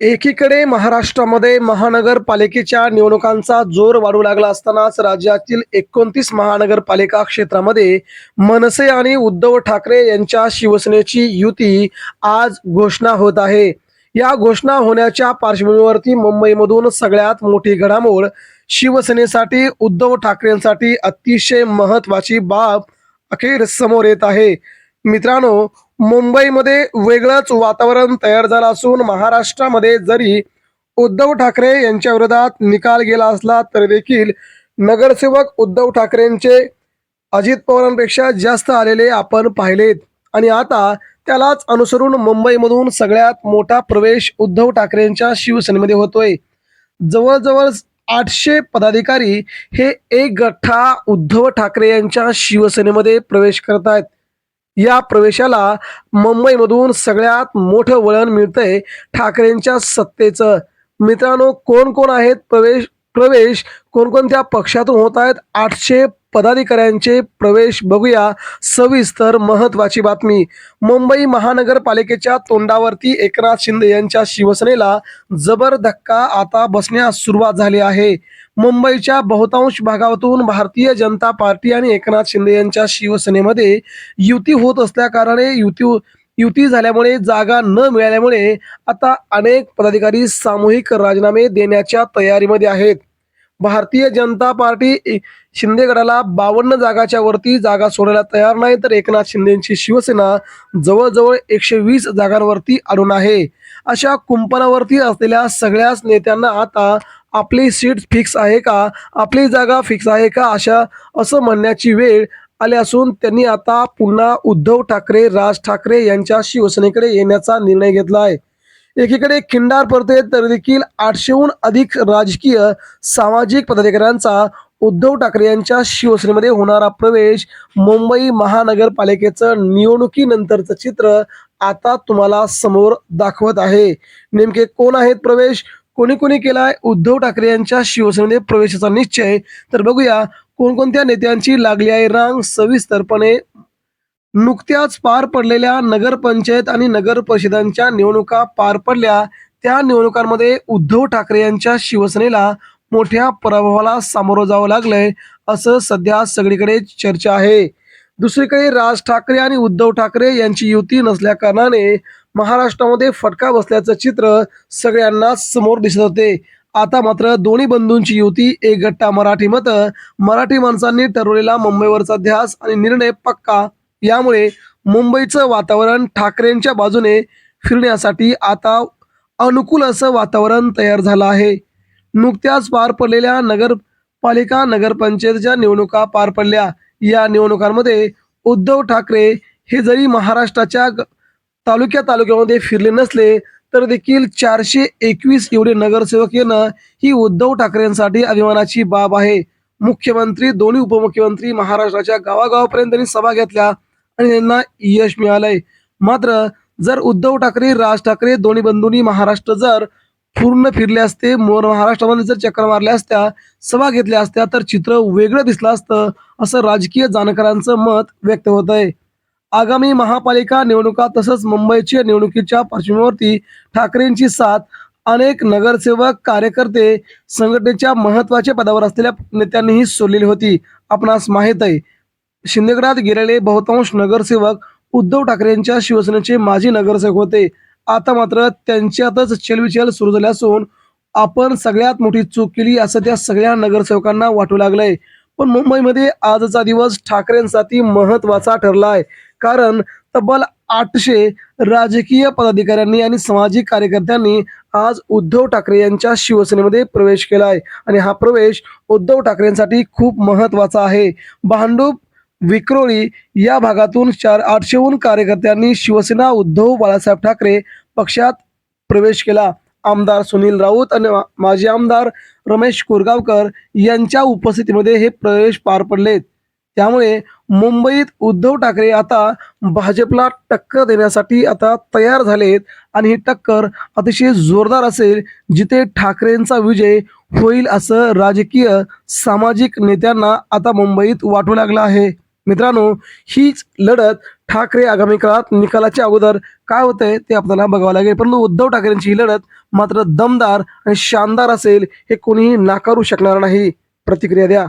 एकीकडे महाराष्ट्रामध्ये महानगरपालिकेच्या निवडणुकांचा जोर वाढू लागला असतानाच राज्यातील एकोणतीस महानगरपालिका क्षेत्रामध्ये मनसे आणि उद्धव ठाकरे यांच्या शिवसेनेची युती आज घोषणा होत आहे. या घोषणा होण्याच्या पार्श्वभूमीवरती मुंबईमधून सगळ्यात मोठी घडामोड शिवसेनेसाठी उद्धव ठाकरेंसाठी अतिशय महत्वाची बाब अखेर समोर येत आहे. मित्रांनो मुंबईमध्ये वेगळंच वातावरण तयार झालं असून महाराष्ट्रामध्ये जरी उद्धव ठाकरे यांच्या विरोधात निकाल गेला असला तरी देखील नगरसेवक उद्धव ठाकरेंचे अजित पवारांपेक्षा जास्त आलेले आपण पाहिलेत. आणि आता त्यालाच अनुसरून मुंबईमधून सगळ्यात मोठा प्रवेश उद्धव ठाकरेंच्या शिवसेनेमध्ये होतोय. जवळजवळ आठशे पदाधिकारी हे एक गठ्ठा उद्धव ठाकरे यांच्या शिवसेनेमध्ये प्रवेश करत आहेत या प्रवेशाला मुंबईमधून सगळ्यात मोठं वळण मिळतंय ठाकरेंच्या सत्तेचं. मित्रांनो कोण कोण आहेत प्रवेश प्रवेश कोणकोणत्या पक्षातून होत आहेत? आठशे पदाधिकाऱ्यांचे प्रवेश बघूया. सविस्तर महत्वाची बातमी. मुंबई महानगरपालिकेच्या तोंडावरती एकनाथ शिंदे यांच्या शिवसेनेला जबर धक्का आता बसण्यास सुरुवात झाली आहे. मुंबईच्या बहुतांश भागातून भारतीय जनता पार्टी आणि एकनाथ शिंदे यांच्या शिवसेनेमध्ये युती होत असल्याकारणे युती युती झाल्यामुळे जागा न मिळाल्यामुळे आता अनेक पदाधिकारी सामूहिक राजीनामे देण्याच्या तयारीमध्ये आहेत. भारतीय जनता पार्टी ए- शिंदे बावन्न जागाच्या वरती जागा सोडायला तयार नाही तर एकनाथ शिंदेची शिवसेना जवळजवळ एकशे वीस जागांवरती अडून आहे. अशा कुंपणावरती असलेल्या सगळ्याच नेत्यांना आता आपली सीट फिक्स आहे का? आपली जागा फिक्स आहे का? अशा असं म्हणण्याची वेळ आली असून त्यांनी आता पुन्हा उद्धव ठाकरे राज ठाकरे यांच्या शिवसेनेकडे येण्याचा निर्णय घेतला आहे. एकीकडे खिंडार पडते तर देखील आठशेहून अधिक राजकीय सामाजिक पदाधिकाऱ्यांचा उद्धव ठाकरे यांच्या शिवसेनेमध्ये होणारा प्रवेश मुंबई महानगरपालिकेचं निवडणुकीनंतरचं चित्र आता तुम्हाला समोर दाखवत आहे. नेमके कोण आहेत प्रवेश? कोणी कोणी केलाय? उद्धव ठाकरे यांच्या शिवसेनेमध्ये प्रवेशाचा निश्चय. तर बघूया कोणकोणत्या नेत्यांची लागली आहे रांग सविस्तरपणे नुकत्याच पार पडलेल्या नगरपंचायत आणि नगर परिषदांच्या निवडणुका पार पडल्या. त्या निवडणुकांमध्ये उद्धव ठाकरे यांच्या शिवसेनेला मोठ्या पराभवाला सामोरं जावं लागलंय असं सध्या सगळीकडे चर्चा आहे. दुसरीकडे राज ठाकरे आणि उद्धव ठाकरे यांची युती नसल्याकारणाने महाराष्ट्रामध्ये फटका बसल्याचं चित्र सगळ्यांना समोर दिसत होते. आता मात्र दोन्ही बंधूंची युती एक गट्टा मराठी मतं. मराठी माणसांनी ठरवलेला मुंबईवरचा ध्यास आणि निर्णय पक्का. यामुळे मुंबईचं वातावरण ठाकरेंच्या बाजूने फिरण्यासाठी आता अनुकूल असं वातावरण तयार झालं आहे. नुकत्याच पार पडलेल्या नगरपालिका नगरपंचायतच्या निवडणुका पार पडल्या. या निवडणुकांमध्ये उद्धव ठाकरे हे जरी महाराष्ट्राच्या तालुक्या तालुक्यामध्ये फिरले नसले तर देखील चारशे एकवीस एवढे नगरसेवक येणं ही उद्धव ठाकरेंसाठी अभिमानाची बाब आहे. मुख्यमंत्री दोन्ही उपमुख्यमंत्री महाराष्ट्राच्या गावागावापर्यंत त्यांनी सभा घेतल्या. आणि त्यांना यश मिळालंय. मात्र जर उद्धव ठाकरे राज ठाकरे दोन्ही बंधूंनी महाराष्ट्र जर पूर्ण फिरले असते मोर महाराष्ट्रामध्ये जर चक्र मारल्या असत्या सभा घेतल्या असत्या तर चित्र वेगळं दिसलं असतं असं राजकीय जाणकारांचं मत व्यक्त होत आहे आगामी महापालिका निवडणुका तसंच मुंबईच्या निवडणुकीच्या पार्श्वभूमीवरती ठाकरेंची साथ अनेक नगरसेवक कार्यकर्ते संघटनेच्या महत्त्वाच्या पदावर असलेल्या नेत्यांनीही सोडलेली होती. आपणास माहीत आहे शिंदेगडात गेलेले बहुतांश नगरसेवक उद्धव ठाकरे यांच्या शिवसेनेचे माजी नगरसेवक होते. आता मात्र त्यांच्यातच चलविचल सुरू झाली असून आपण सगळ्यात मोठी चूक केली असं त्या सगळ्या नगरसेवकांना वाटू लागलंय. पण मुंबईमध्ये आजचा दिवस ठाकरेंसाठी महत्त्वाचा ठरला आहे कारण तब्बल आठशे राजकीय पदाधिकाऱ्यांनी आणि सामाजिक कार्यकर्त्यांनी आज उद्धव ठाकरे यांच्या शिवसेनेमध्ये प्रवेश केला आहे आणि हा प्रवेश उद्धव ठाकरेंसाठी खूप महत्त्वाचा आहे. भांडूप विक्रोळी या भागातून चार आठशेहून कार्यकर्त्यांनी शिवसेना उद्धव बाळासाहेब ठाकरे पक्षात प्रवेश केला. आमदार सुनील राऊत आणि माजी आमदार रमेश कोरगावकर यांच्या उपस्थितीमध्ये हे प्रवेश पार पडलेत. त्यामुळे मुंबईत उद्धव ठाकरे आता भाजपला टक्कर देण्यासाठी आता तयार झालेत आणि ही टक्कर अतिशय जोरदार असेल जिथे ठाकरेंचा विजय होईल असं राजकीय सामाजिक नेत्यांना आता मुंबईत वाटू लागलं आहे. मित्रांनो हीच लढत ठाकरे आगामी काळात निकालाच्या अगोदर काय होतंय ते आपल्याला बघावं लागेल. परंतु उद्धव ठाकरेंची ही लढत मात्र दमदार आणि शानदार असेल हे कोणीही नाकारू शकणार नाही. प्रतिक्रिया द्या.